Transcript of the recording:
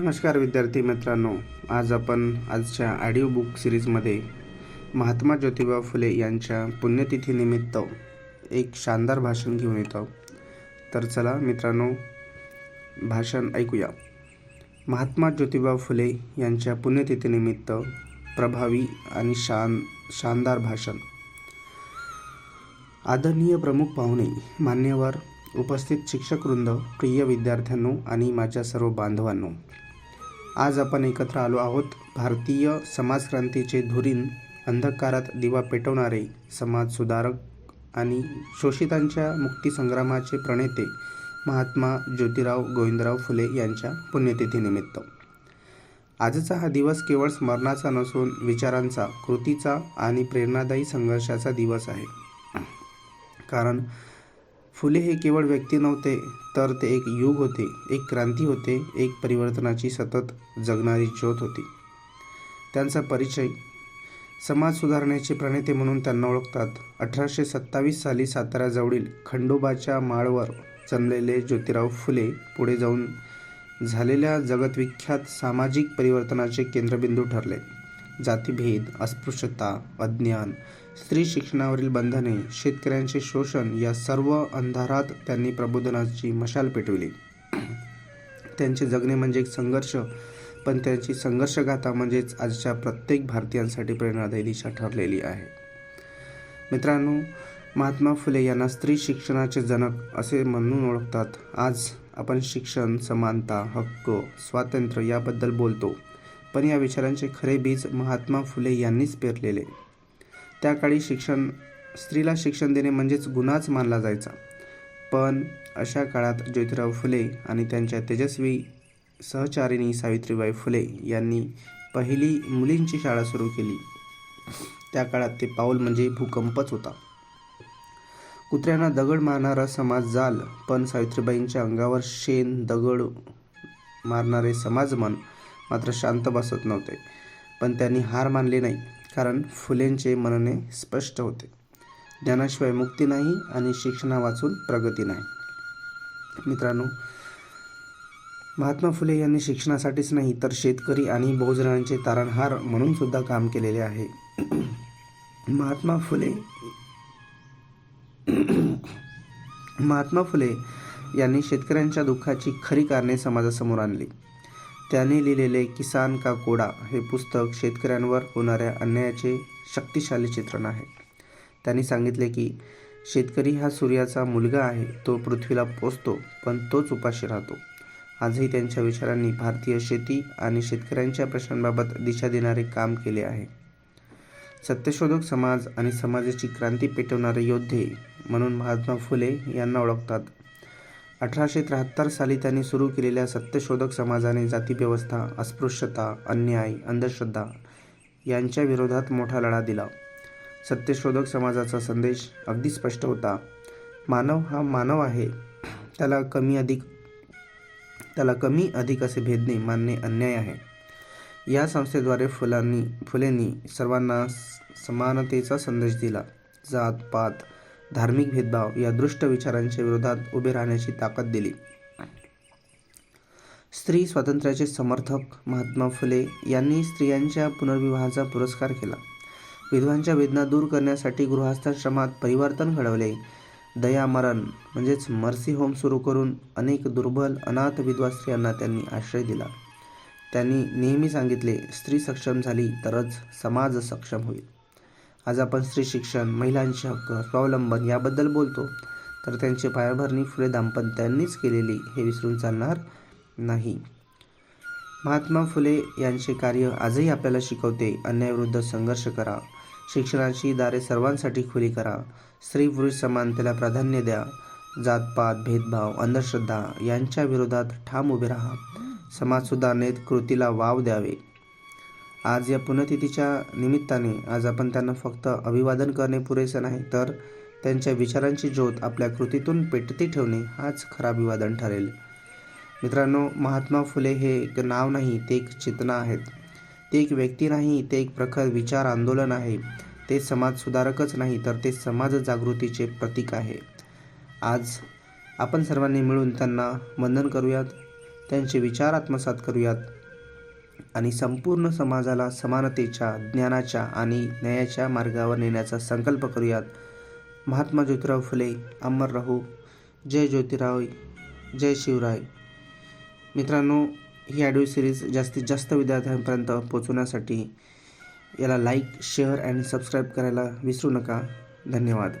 नमस्कार विद्यार्थी मित्रांनो आज आपण आजच्या ऑडिओ बुक सिरीजमध्ये महात्मा ज्योतिबा फुले यांच्या पुण्यतिथीनिमित्त एक शानदार भाषण घेऊन येतो. तर चला मित्रांनो भाषण ऐकूया. महात्मा ज्योतिबा फुले यांच्या पुण्यतिथीनिमित्त प्रभावी आणि शान शानदार भाषण. आदरणीय प्रमुख पाहुणे मान्यवर उपस्थित शिक्षकवृंद प्रिय विद्यार्थ्यांनो आणि माझ्या सर्व बांधवांनो आज आपण एकत्र आलो आहोत. भारतीय समाजक्रांतीचे धुरीण अंधकारात दिवा पेटवणारे समाज सुधारक आणि शोषितांच्या मुक्तीसंग्रामाचे प्रणेते महात्मा ज्योतिराव गोविंदराव फुले यांच्या पुण्यतिथीनिमित्त. आजचा हा दिवस केवळ स्मरणाचा नसून विचारांचा कृतीचा आणि प्रेरणादायी संघर्षाचा दिवस आहे. कारण फुले हे केवळ व्यक्ती नव्हते तर ते एक युग होते एक क्रांती होते एक परिवर्तनाची सतत जगणारी ज्योत होती. त्यांचा परिचय समाज सुधारण्याचे प्रणेते म्हणून त्यांना ओळखतात. अठराशे सत्तावीस साली साताऱ्याजवळील खंडोबाच्या माळवर जन्मलेले ज्योतिराव फुले पुढे जाऊन झालेल्या जगतविख्यात सामाजिक परिवर्तनाचे केंद्रबिंदू ठरले. जातीभेद अस्पृश्यता अज्ञान स्त्री शिक्षणावरील बंधने शेतकऱ्यांचे शोषण या सर्व अंधारात त्यांनी प्रबोधनाची मशाल पेटविली. त्यांचे जगणे म्हणजे एक संघर्ष पण त्यांची संघर्षगाथा म्हणजेच आजच्या प्रत्येक भारतीयांसाठी प्रेरणादायी दिशा ठरलेली आहे. मित्रांनो महात्मा फुले यांना स्त्री शिक्षणाचे जनक असे म्हणून ओळखतात. आज आपण शिक्षण समानता हक्क स्वातंत्र्य याबद्दल बोलतो. पण या विचारांचे खरे बीज महात्मा फुले यांनीच पेरलेले. त्या काळी शिक्षण स्त्रीला शिक्षण देणे म्हणजेच गुन्हाच मानला जायचा. पण अशा काळात ज्योतिराव फुले आणि त्यांच्या तेजस्वी सहचारिणी सावित्रीबाई फुले यांनी पहिली मुलींची शाळा सुरू केली. त्या काळात ते पाऊल म्हणजे भूकंपच होता. कुत्र्यांना दगड मारणारा समाज जाल पण सावित्रीबाईंच्या अंगावर शेण दगड मारणारे समाजमन मात्र शांत बसत नव्हते. पण त्यांनी हार मानली नाही कारण फुलेंचे मनने स्पष्ट होते. ज्ञानाशिवाय मुक्ती नाही आणि शिक्षणा वाचून प्रगती नाही. मित्रांनो महात्मा फुले यांनी शिक्षणासाठीच नाही तर शेतकरी आणि बहुजनांचे तारणहार म्हणून सुद्धा काम केलेले आहे. महात्मा फुले महात्मा फुले यांनी शेतकऱ्यांच्या दुःखाची खरी कारणे समाजासमोर आणली. त्याने लिहिलेले किसान का कोडा हे पुस्तक शेतकऱ्यांवर होणाऱ्या अन्यायाचे शक्तिशाली चित्रण आहे. त्यांनी सांगितले की शेतकरी हा सूर्याचा मुलगा आहे तो पृथ्वीला पोचतो पण तोच उपाशी राहतो. आजही त्यांच्या विचारांनी भारतीय शेती आणि शेतकऱ्यांच्या प्रश्नांबाबत दिशा देणारे काम केले आहे. सत्यशोधक समाज आणि समाजाची क्रांती पेटवणारे योद्धे म्हणून महात्मा फुले यांना ओळखतात. अठराशे त्र्याहत्तर साली त्यांनी सुरू केलेल्या सत्यशोधक समाजाने जातीव्यवस्था अस्पृश्यता अन्याय अंधश्रद्धा यांच्या विरोधात मोठा लढा दिला. सत्यशोधक समाजाचा संदेश अगदी स्पष्ट होता. मानव हा मानव आहे. त्याला कमी अधिक त्याला कमी अधिक असे भेदणे मानणे अन्याय आहे. या संस्थेद्वारे फुलांनी फुलेंनी सर्वांना समानतेचा संदेश दिला. जात पात धार्मिक भेदभाव या दृष्ट विचारांच्या विरोधात उभे राहण्याची ताकद दिली. स्त्री स्वातंत्र्याचे समर्थक महात्मा फुले यांनी स्त्रियांच्या पुनर्विवाहाचा पुरस्कार केला. विधवांच्या वेदना दूर करण्यासाठी गृहस्थाश्रमात परिवर्तन घडवले. दयामरण म्हणजेच मर्सी होम सुरू करून अनेक दुर्बल अनाथ विधवा स्त्रियांना त्यांनी आश्रय दिला. त्यांनी नेहमी सांगितले स्त्री सक्षम झाली तरच समाज सक्षम होईल. आज आपण स्त्री शिक्षण महिलांचे हक्क स्वावलंबन याबद्दल बोलतो. तर त्यांची पायाभरणी फुले दाम्पत्यांनीच केलेली हे विसरून चालणार नाही. महात्मा फुले यांचे कार्य आजही आपल्याला शिकवते. अन्यायविरुद्ध संघर्ष करा. शिक्षणाची दारे सर्वांसाठी खुली करा. स्त्री पुरुष समानतेला प्राधान्य द्या. जातपात भेदभाव अंधश्रद्धा यांच्या विरोधात ठाम उभे राहा. समाज सुधारणेत कृतीला वाव द्यावे. आज या पुण्यतिथीच्या निमित्ताने आज आपण त्यांना फक्त अभिवादन करणे पुरेसे नाही तर त्यांच्या विचारांची ज्योत आपल्या कृतीतून पेटती ठेवणे हाच खरा अभिवादन ठरेल. मित्रांनो महात्मा फुले हे एक नाव नाही ते एक चेतना आहेत. ते एक व्यक्ती नाही ते एक प्रखर विचार आंदोलन आहे. ते समाज सुधारकच नाही तर ते समाज जागृतीचे प्रतीक आहे. आज आपण सर्वांनी मिळून त्यांना वंदन करूयात त्यांचे विचार आत्मसात करूयात. आणि संपूर्ण समाजाला समानतेच्या ज्ञानाच्या आणि न्यायाच्या मार्गावर नेण्याचा संकल्प करूयात. महात्मा ज्योतिराव फुले अमर राहू. जय ज्योतिराव जय शिवराय. मित्रांनो ही ऑडिओ सिरीज जास्तीत जास्त विद्यार्थ्यांपर्यंत पोचवण्यासाठी याला लाईक शेअर अँड सबस्क्राईब करायला विसरू नका. धन्यवाद.